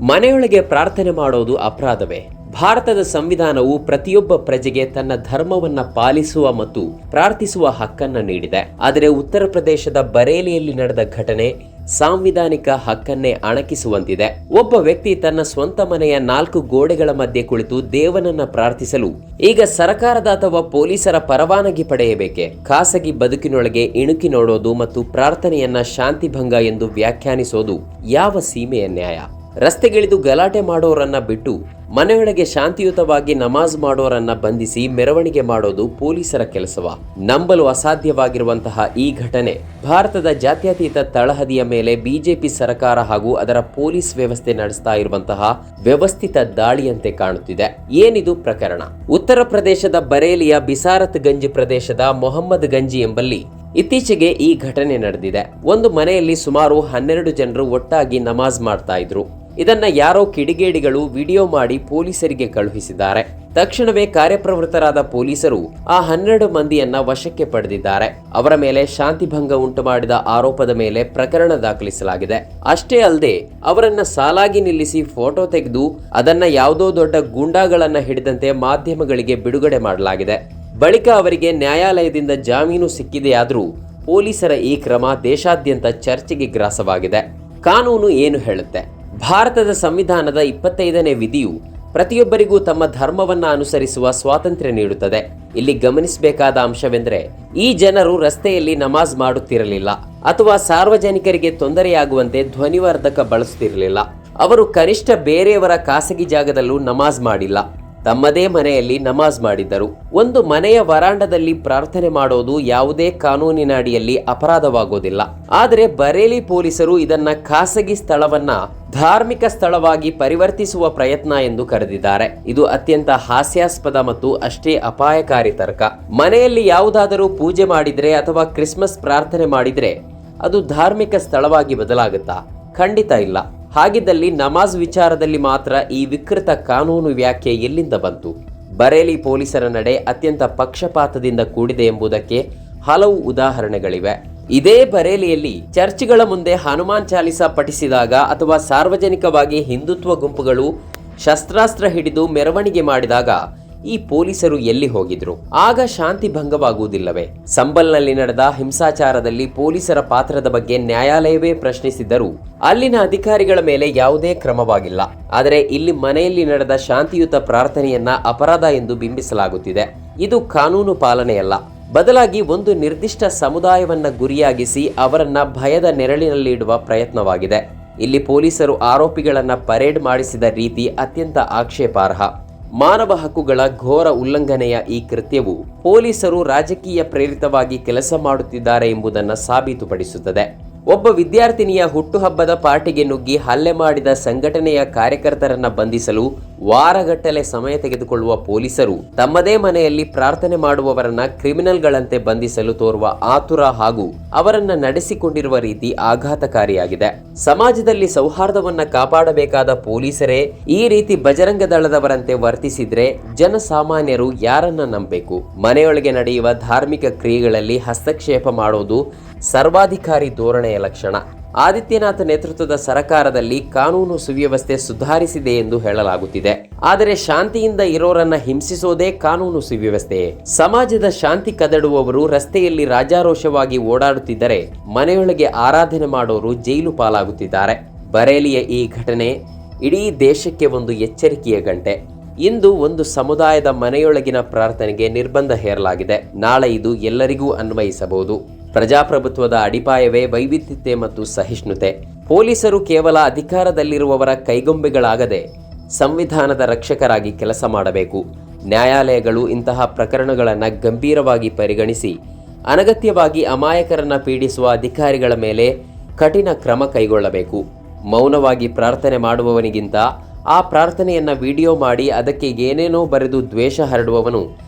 ಮನೆಯೊಳಗೆ ಪ್ರಾರ್ಥನೆ ಮಾಡೋದು ಅಪರಾಧವೇ. ಭಾರತದ ಸಂವಿಧಾನವು ಪ್ರತಿಯೊಬ್ಬ ಪ್ರಜೆಗೆ ತನ್ನ ಧರ್ಮವನ್ನ ಪಾಲಿಸುವ ಮತ್ತು ಪ್ರಾರ್ಥಿಸುವ ಹಕ್ಕನ್ನ ನೀಡಿದೆ. ಆದರೆ ಉತ್ತರ ಪ್ರದೇಶದ ಬರೇಲಿಯಲ್ಲಿ ನಡೆದ ಘಟನೆ ಸಾಂವಿಧಾನಿಕ ಹಕ್ಕನ್ನೇ ಅಣಕಿಸುವಂತಿದೆ. ಒಬ್ಬ ವ್ಯಕ್ತಿ ತನ್ನ ಸ್ವಂತ ಮನೆಯ ನಾಲ್ಕು ಗೋಡೆಗಳ ಮಧ್ಯೆ ಕುಳಿತು ದೇವನನ್ನ ಪ್ರಾರ್ಥಿಸಲು, ಈಗ ಸರಕಾರದ ಅಥವಾ ಪೊಲೀಸರ ಪರವಾನಗಿ ಪಡೆಯಬೇಕೆ? ಖಾಸಗಿ ಬದುಕಿನೊಳಗೆ ಇಣುಕಿ ನೋಡೋದು ಮತ್ತು ಪ್ರಾರ್ಥನೆಯನ್ನ ಶಾಂತಿಭಂಗ ಎಂದು ವ್ಯಾಖ್ಯಾನಿಸೋದು ಯಾವ ಸೀಮೆಯ ನ್ಯಾಯ? ರಸ್ತೆಗಿಳಿದು ಗಲಾಟೆ ಮಾಡೋರನ್ನ ಬಿಟ್ಟು ಮನೆಯೊಳಗೆ ಶಾಂತಿಯುತವಾಗಿ ನಮಾಜ್ ಮಾಡೋರನ್ನ ಬಂಧಿಸಿ ಮೆರವಣಿಗೆ ಮಾಡೋದು ಪೊಲೀಸರ ಕೆಲಸವ. ನಂಬಲು ಅಸಾಧ್ಯವಾಗಿರುವಂತಹ ಈ ಘಟನೆ ಭಾರತದ ಜಾತ್ಯತೀತ ತಳಹದಿಯ ಮೇಲೆ ಬಿಜೆಪಿ ಸರ್ಕಾರ ಹಾಗೂ ಅದರ ಪೊಲೀಸ್ ವ್ಯವಸ್ಥೆ ನಡೆಸ್ತಾ ಇರುವಂತಹ ವ್ಯವಸ್ಥಿತ ದಾಳಿಯಂತೆ ಕಾಣುತ್ತಿದೆ. ಏನಿದು ಪ್ರಕರಣ? ಉತ್ತರ ಪ್ರದೇಶದ ಬರೇಲಿಯ ಬಿಸಾರತ್ ಗಂಜ್ ಪ್ರದೇಶದ ಮೊಹಮ್ಮದ್ ಗಂಜಿ ಎಂಬಲ್ಲಿ ಇತ್ತೀಚೆಗೆ ಈ ಘಟನೆ ನಡೆದಿದೆ. ಒಂದು ಮನೆಯಲ್ಲಿ ಸುಮಾರು ಹನ್ನೆರಡು ಜನರು ಒಟ್ಟಾಗಿ ನಮಾಜ್ ಮಾಡ್ತಾ ಇದ್ರು. ಇದನ್ನ ಯಾರೋ ಕಿಡಿಗೇಡಿಗಳು ವಿಡಿಯೋ ಮಾಡಿ ಪೊಲೀಸರಿಗೆ ಕಳುಹಿಸಿದ್ದಾರೆ. ತಕ್ಷಣವೇ ಕಾರ್ಯಪ್ರವೃತ್ತರಾದ ಪೊಲೀಸರು ಆ ಹನ್ನೆರಡು ಮಂದಿಯನ್ನ ವಶಕ್ಕೆ ಪಡೆದಿದ್ದಾರೆ. ಅವರ ಮೇಲೆ ಶಾಂತಿಭಂಗ ಉಂಟು ಮಾಡಿದ ಆರೋಪದ ಮೇಲೆ ಪ್ರಕರಣ ದಾಖಲಿಸಲಾಗಿದೆ. ಅಷ್ಟೇ ಅಲ್ಲದೆ, ಅವರನ್ನ ಸಾಲಾಗಿ ನಿಲ್ಲಿಸಿ ಫೋಟೋ ತೆಗೆದು ಅದನ್ನ ಯಾವುದೋ ದೊಡ್ಡ ಗೂಂಡಾಗಳನ್ನ ಹಿಡಿದಂತೆ ಮಾಧ್ಯಮಗಳಿಗೆ ಬಿಡುಗಡೆ ಮಾಡಲಾಗಿದೆ. ಬಳಿಕ ಅವರಿಗೆ ನ್ಯಾಯಾಲಯದಿಂದ ಜಾಮೀನು ಸಿಕ್ಕಿದೆಯಾದರೂ ಪೊಲೀಸರ ಈ ಕ್ರಮ ದೇಶಾದ್ಯಂತ ಚರ್ಚೆಗೆ ಗ್ರಾಸವಾಗಿದೆ. ಕಾನೂನು ಏನು ಹೇಳುತ್ತೆ? ಭಾರತದ ಸಂವಿಧಾನದ ಇಪ್ಪತ್ತೈದನೇ ವಿಧಿಯು ಪ್ರತಿಯೊಬ್ಬರಿಗೂ ತಮ್ಮ ಧರ್ಮವನ್ನ ಅನುಸರಿಸುವ ಸ್ವಾತಂತ್ರ್ಯ ನೀಡುತ್ತದೆ. ಇಲ್ಲಿ ಗಮನಿಸಬೇಕಾದ ಅಂಶವೆಂದರೆ, ಈ ಜನರು ರಸ್ತೆಯಲ್ಲಿ ನಮಾಜ್ ಮಾಡುತ್ತಿರಲಿಲ್ಲ ಅಥವಾ ಸಾರ್ವಜನಿಕರಿಗೆ ತೊಂದರೆಯಾಗುವಂತೆ ಧ್ವನಿವರ್ಧಕ ಬಳಸುತ್ತಿರಲಿಲ್ಲ. ಅವರು ಕನಿಷ್ಠ ಬೇರೆಯವರ ಖಾಸಗಿ ಜಾಗದಲ್ಲೂ ನಮಾಜ್ ಮಾಡಿಲ್ಲ. ತಮ್ಮದೇ ಮನೆಯಲ್ಲಿ ನಮಾಜ್ ಮಾಡಿದ್ದರು. ಒಂದು ಮನೆಯ ವರಾಂಡದಲ್ಲಿ ಪ್ರಾರ್ಥನೆ ಮಾಡೋದು ಯಾವುದೇ ಕಾನೂನಿನ ಅಡಿಯಲ್ಲಿ ಅಪರಾಧವಾಗೋದಿಲ್ಲ. ಆದರೆ ಬರೇಲಿ ಪೊಲೀಸರು ಇದನ್ನ ಖಾಸಗಿ ಸ್ಥಳವನ್ನ ಧಾರ್ಮಿಕ ಸ್ಥಳವಾಗಿ ಪರಿವರ್ತಿಸುವ ಪ್ರಯತ್ನ ಎಂದು ಕರೆದಿದ್ದಾರೆ. ಇದು ಅತ್ಯಂತ ಹಾಸ್ಯಾಸ್ಪದ ಮತ್ತು ಅಷ್ಟೇ ಅಪಾಯಕಾರಿ ತರ್ಕ. ಮನೆಯಲ್ಲಿ ಯಾವುದಾದರೂ ಪೂಜೆ ಮಾಡಿದರೆ ಅಥವಾ ಕ್ರಿಸ್ಮಸ್ ಪ್ರಾರ್ಥನೆ ಮಾಡಿದರೆ ಅದು ಧಾರ್ಮಿಕ ಸ್ಥಳವಾಗಿ ಬದಲಾಗುತ್ತಾ? ಖಂಡಿತ ಇಲ್ಲ. ಹಾಗಿದ್ದಲ್ಲಿ ನಮಾಜ್ ವಿಚಾರದಲ್ಲಿ ಮಾತ್ರ ಈ ವಿಕೃತ ಕಾನೂನು ವ್ಯಾಖ್ಯೆ ಎಲ್ಲಿಂದ ಬಂತು? ಬರೇಲಿ ಪೊಲೀಸರ ನಡೆ ಅತ್ಯಂತ ಪಕ್ಷಪಾತದಿಂದ ಕೂಡಿದೆ ಎಂಬುದಕ್ಕೆ ಹಲವು ಉದಾಹರಣೆಗಳಿವೆ. ಇದೇ ಬರೇಲಿಯಲ್ಲಿ ಚರ್ಚ್ಗಳ ಮುಂದೆ ಹನುಮಾನ್ ಚಾಲಿಸ ಪಠಿಸಿದಾಗ ಅಥವಾ ಸಾರ್ವಜನಿಕವಾಗಿ ಹಿಂದುತ್ವ ಗುಂಪುಗಳು ಶಸ್ತ್ರಾಸ್ತ್ರ ಹಿಡಿದು ಮೆರವಣಿಗೆ ಮಾಡಿದಾಗ ಈ ಪೊಲೀಸರು ಎಲ್ಲಿ ಹೋಗಿದ್ರು? ಆಗ ಶಾಂತಿ ಭಂಗವಾಗುವುದಿಲ್ಲವೇ? ಸಂಬಲ್ನಲ್ಲಿ ನಡೆದ ಹಿಂಸಾಚಾರದಲ್ಲಿ ಪೊಲೀಸರ ಪಾತ್ರದ ಬಗ್ಗೆ ನ್ಯಾಯಾಲಯವೇ ಪ್ರಶ್ನಿಸಿದ್ದರೂ ಅಲ್ಲಿನ ಅಧಿಕಾರಿಗಳ ಮೇಲೆ ಯಾವುದೇ ಕ್ರಮವಾಗಿಲ್ಲ. ಆದರೆ ಇಲ್ಲಿ ಮನೆಯಲ್ಲಿ ನಡೆದ ಶಾಂತಿಯುತ ಪ್ರಾರ್ಥನೆಯನ್ನ ಅಪರಾಧ ಎಂದು ಬಿಂಬಿಸಲಾಗುತ್ತಿದೆ. ಇದು ಕಾನೂನು ಪಾಲನೆಯಲ್ಲ. ಬದಲಾಗಿ ಒಂದು ನಿರ್ದಿಷ್ಟ ಸಮುದಾಯವನ್ನ ಗುರಿಯಾಗಿಸಿ ಅವರನ್ನು ಭಯದ ನೆರಳಿನಲ್ಲಿ ಇಡುವ ಪ್ರಯತ್ನವಾಗಿದೆ. ಇಲ್ಲಿ ಪೊಲೀಸರು ಆರೋಪಿಗಳನ್ನು ಪರೇಡ್ ಮಾಡಿಸಿದ ರೀತಿ ಅತ್ಯಂತ ಆಕ್ಷೇಪಾರ್ಹ. ಮಾನವ ಹಕ್ಕುಗಳ ಘೋರ ಉಲ್ಲಂಘನೆಯ ಈ ಕೃತ್ಯವು ಪೊಲೀಸರು ರಾಜಕೀಯ ಪ್ರೇರಿತವಾಗಿ ಕೆಲಸ ಮಾಡುತ್ತಿದ್ದಾರೆ ಎಂಬುದನ್ನು ಸಾಬೀತುಪಡಿಸುತ್ತದೆ. ಒಬ್ಬ ವಿದ್ಯಾರ್ಥಿನಿಯ ಹುಟ್ಟುಹಬ್ಬದ ಪಾರ್ಟಿಗೆ ನುಗ್ಗಿ ಹಲ್ಲೆ ಮಾಡಿದ ಸಂಘಟನೆಯ ಕಾರ್ಯಕರ್ತರನ್ನ ಬಂಧಿಸಲು ವಾರಗಟ್ಟಲೆ ಸಮಯ ತೆಗೆದುಕೊಳ್ಳುವ ಪೊಲೀಸರು ತಮ್ಮದೇ ಮನೆಯಲ್ಲಿ ಪ್ರಾರ್ಥನೆ ಮಾಡುವವರನ್ನ ಕ್ರಿಮಿನಲ್ಗಳಂತೆ ಬಂಧಿಸಲು ತೋರುವ ಆತುರ ಹಾಗೂ ಅವರನ್ನ ನಡೆಸಿಕೊಂಡಿರುವ ರೀತಿ ಆಘಾತಕಾರಿಯಾಗಿದೆ. ಸಮಾಜದಲ್ಲಿ ಸೌಹಾರ್ದವನ್ನ ಕಾಪಾಡಬೇಕಾದ ಪೊಲೀಸರೇ ಈ ರೀತಿ ಬಜರಂಗ ದಳದವರಂತೆ ವರ್ತಿಸಿದ್ರೆ ಜನಸಾಮಾನ್ಯರು ಯಾರನ್ನ ನಂಬಬೇಕು? ಮನೆಯೊಳಗೆ ನಡೆಯುವ ಧಾರ್ಮಿಕ ಕ್ರಿಯೆಗಳಲ್ಲಿ ಹಸ್ತಕ್ಷೇಪ ಮಾಡೋದು ಸರ್ವಾಧಿಕಾರಿ ಧೋರಣೆಯ ಲಕ್ಷಣ. ಆದಿತ್ಯನಾಥ್ ನೇತೃತ್ವದ ಸರಕಾರದಲ್ಲಿ ಕಾನೂನು ಸುವ್ಯವಸ್ಥೆ ಸುಧಾರಿಸಿದೆ ಎಂದು ಹೇಳಲಾಗುತ್ತಿದೆ. ಆದರೆ ಶಾಂತಿಯಿಂದ ಇರೋರನ್ನ ಹಿಂಸಿಸೋದೇ ಕಾನೂನು ಸುವ್ಯವಸ್ಥೆಯೇ ಸಮಾಜದ ಶಾಂತಿ ಕದಡುವವರು ರಸ್ತೆಯಲ್ಲಿ ರಾಜಾರೋಷವಾಗಿ ಓಡಾಡುತ್ತಿದ್ದರೆ ಮನೆಯೊಳಗೆ ಆರಾಧನೆ ಮಾಡೋರು ಜೈಲು ಪಾಲಾಗುತ್ತಿದ್ದಾರೆ. ಬರೇಲಿಯ ಈ ಘಟನೆ ಇಡೀ ದೇಶಕ್ಕೆ ಒಂದು ಎಚ್ಚರಿಕೆಯ ಗಂಟೆ. ಇಂದು ಒಂದು ಸಮುದಾಯದ ಮನೆಯೊಳಗಿನ ಪ್ರಾರ್ಥನೆಗೆ ನಿರ್ಬಂಧ ಹೇರಲಾಗಿದೆ. ನಾಳೆ ಇದು ಎಲ್ಲರಿಗೂ ಅನ್ವಯಿಸಬಹುದು. ಪ್ರಜಾಪ್ರಭುತ್ವದ ಅಡಿಪಾಯವೇ ವೈವಿಧ್ಯತೆ ಮತ್ತು ಸಹಿಷ್ಣುತೆ. ಪೊಲೀಸರು ಕೇವಲ ಅಧಿಕಾರದಲ್ಲಿರುವವರ ಕೈಗೊಂಬೆಗಳಾಗದೆ ಸಂವಿಧಾನದ ರಕ್ಷಕರಾಗಿ ಕೆಲಸ ಮಾಡಬೇಕು. ನ್ಯಾಯಾಲಯಗಳು ಇಂತಹ ಪ್ರಕರಣಗಳನ್ನು ಗಂಭೀರವಾಗಿ ಪರಿಗಣಿಸಿ, ಅನಗತ್ಯವಾಗಿ ಅಮಾಯಕರನ್ನು ಪೀಡಿಸುವ ಅಧಿಕಾರಿಗಳ ಮೇಲೆ ಕಠಿಣ ಕ್ರಮ ಕೈಗೊಳ್ಳಬೇಕು. ಮೌನವಾಗಿ ಪ್ರಾರ್ಥನೆ ಮಾಡುವವನಿಗಿಂತ ಆ ಪ್ರಾರ್ಥನೆಯನ್ನು ವಿಡಿಯೋ ಮಾಡಿ ಅದಕ್ಕೆ ಏನೇನೋ ಬರೆದು ದ್ವೇಷ ಹರಡುವವನು